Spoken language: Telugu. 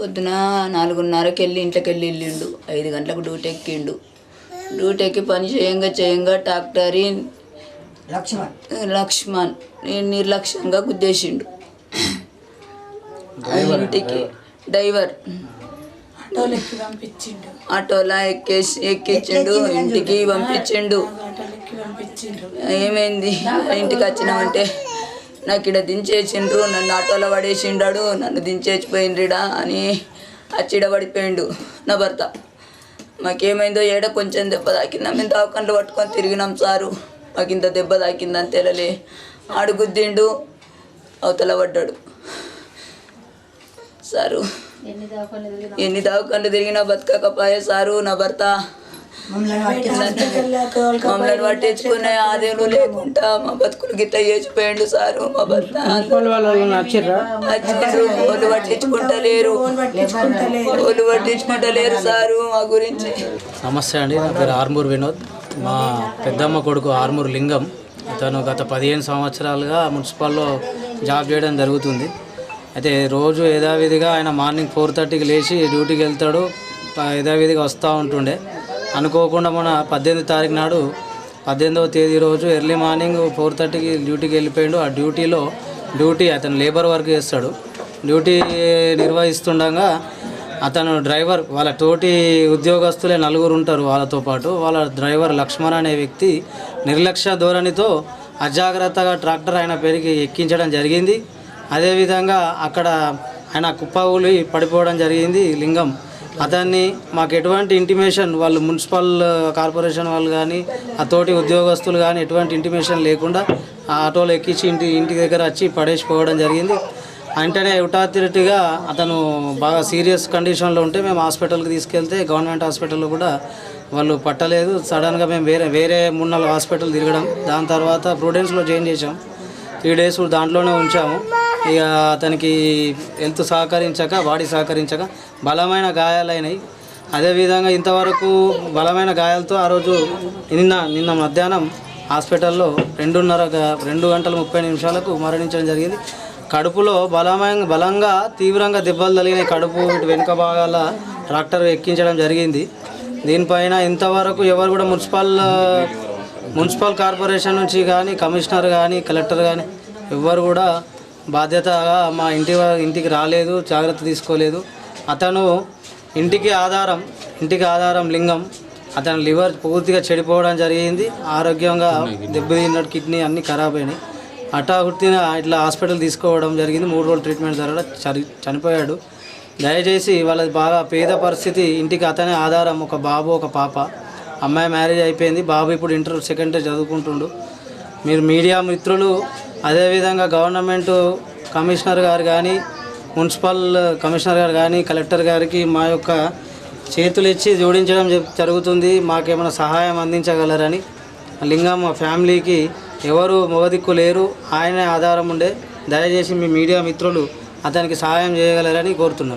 పొద్దున నాలుగున్నరకి వెళ్ళి ఇంట్లోకి వెళ్ళి వెళ్ళిండు. ఐదు గంటలకు డ్యూటీ ఎక్కిండు. డ్యూటీ ఎక్కి పని చేయంగా చేయంగా డాక్టరీ లక్ష్మణ్. లక్ష్మణ్ నేను నిర్లక్ష్యంగా గుద్దేసిండు. ఇంటికి డ్రైవర్? ఆటోలా ఎక్కేసి ఎక్కించిండు. ఇంటికి పంపించిండు. ఏమైంది? ఇంటికి వచ్చినామంటే నాకు ఇక్కడ దించేసిండ్రు నన్ను ఆటోలో పడేసిండాడు నన్ను దించేసిపోయిండ్రిడా అని అచ్చిడ పడిపోయిండు నా భర్త. మాకేమైందో ఏడ కొంచెం దెబ్బ తాకిందా మేము దావకండ్లు పట్టుకొని తిరిగినాం సారు. మాకు ఇంత దెబ్బ తాకిందని తెలలే. ఆడు గుద్దిండు అవతల పడ్డాడు. సారు ఎన్ని దావకండ్లు తిరిగినా బతకకపోయే సారు నా భర్త. మమ్మల్ని పట్టించుకునే ఆదేలు లేకుండా మా బతుకులు గిట్ట చేసిపోయిండు సారు మా వాళ్ళు పట్టించుకుంటలేరు. వాళ్ళు పట్టించుకుంటలేరు సారు మా గురించి. నమస్తే అండి నా పేరు ఆర్మూర్ వినోద్. మా పెద్దమ్మ కొడుకు ఆర్మూర్ లింగం. అతను గత పదిహేను సంవత్సరాలుగా మున్సిపల్లో జాబ్ చేయడం జరుగుతుంది. అయితే రోజు యథావిధిగా ఆయన మార్నింగ్ ఫోర్ థర్టీకి లేచి డ్యూటీకి వెళ్తాడు. యథావిధిగా వస్తూ ఉంటుండే. అనుకోకుండా మన పద్దెనిమిది తారీఖు నాడు పద్దెనిమిదవ తేదీ రోజు ఎర్లీ మార్నింగ్ ఫోర్ థర్టీకి డ్యూటీకి వెళ్ళిపోయాడు. ఆ డ్యూటీలో డ్యూటీ అతను లేబర్ వర్క్ చేస్తాడు. డ్యూటీ నిర్వహిస్తుండగా అతను డ్రైవర్ వాళ్ళ తోటి ఉద్యోగస్తులే నలుగురు ఉంటారు వాళ్ళతో పాటు. వాళ్ళ డ్రైవర్ లక్ష్మణ్ అనే వ్యక్తి నిర్లక్ష్య ధోరణితో అజాగ్రత్తగా ట్రాక్టర్ ఆయన పేరుకి ఎక్కించడం జరిగింది. అదేవిధంగా అక్కడ ఆయన కుప్పగులి పడిపోవడం జరిగింది. లింగం అతన్ని మాకు ఎటువంటి ఇంటిమేషన్ వాళ్ళు మున్సిపల్ కార్పొరేషన్ uh, వాళ్ళు కానీ ఆ తోటి ఉద్యోగస్తులు కానీ ఎటువంటి ఇంటిమేషన్ లేకుండా ఆ ఆటోలో ఎక్కించి ఇంటి ఇంటి దగ్గర వచ్చి పడేసిపోవడం జరిగింది. వెంటనే హుటాతిరిటిగా అతను బాగా సీరియస్ కండిషన్లో ఉంటే మేము హాస్పిటల్కి తీసుకెళ్తే గవర్నమెంట్ హాస్పిటల్లో కూడా వాళ్ళు పట్టలేదు. సడన్గా మేము వేరే వేరే మూడు నాలుగు హాస్పిటల్ తిరగడం. దాని తర్వాత ప్రూడెన్స్లో చేంజ్ చేసాం త్రీ డేస్ దాంట్లోనే ఉంచాము. ఇక అతనికి హెల్త్ సహకరించక బాడీ సహకరించక బలమైన గాయాలైనవి అదేవిధంగా ఇంతవరకు బలమైన గాయాలతో ఆ రోజు నిన్న నిన్న మధ్యాహ్నం హాస్పిటల్లో రెండున్నర రెండు గంటల ముప్పై నిమిషాలకు మరణించడం జరిగింది. కడుపులో బలమైన బలంగా తీవ్రంగా దెబ్బలు తగిలిన కడుపు వెనుక భాగాల ట్రాక్టర్ ఎక్కించడం జరిగింది. దీనిపైన ఇంతవరకు ఎవరు కూడా మున్సిపల్ మున్సిపల్ కార్పొరేషన్ నుంచి కానీ కమిషనర్ కానీ కలెక్టర్ కానీ ఎవ్వరు కూడా బాధ్యతగా మా ఇంటి ఇంటికి రాలేదు జాగ్రత్త తీసుకోలేదు. అతను ఇంటికి ఆధారం ఇంటికి ఆధారం లింగం అతని లివర్ పూర్తిగా చెడిపోవడం జరిగింది. ఆరోగ్యంగా దెబ్బతిన్నట్టు కిడ్నీ అన్నీ ఖరాబ్ అయినాయి. హఠాహుట్టిన ఇట్లా హాస్పిటల్ తీసుకోవడం జరిగింది. మూడు రోజులు ట్రీట్మెంట్ జరగడం చని చనిపోయాడు. దయచేసి వాళ్ళది బాగా పేద పరిస్థితి ఇంటికి అతనే ఆధారం ఒక బాబు ఒక పాప. అమ్మాయి మ్యారేజ్ అయిపోయింది. బాబు ఇప్పుడు ఇంటర్ సెకండ్ చదువుకుంటుండు. మీరు మీడియా మిత్రులు అదేవిధంగా గవర్నమెంట్ కమిషనర్ గారు కానీ మున్సిపల్ కమిషనర్ గారు కానీ కలెక్టర్ గారికి మా యొక్క చేతులు ఇచ్చి జోడించడం జరుగుతుంది. మాకేమైనా సహాయం అందించగలరని. లింగం మా ఫ్యామిలీకి ఎవరు మొగదిక్కు లేరు. ఆయనే ఆధారం ఉండే. దయచేసి మీ మీడియా మిత్రులు అతనికి సహాయం చేయగలరని కోరుతున్నాను.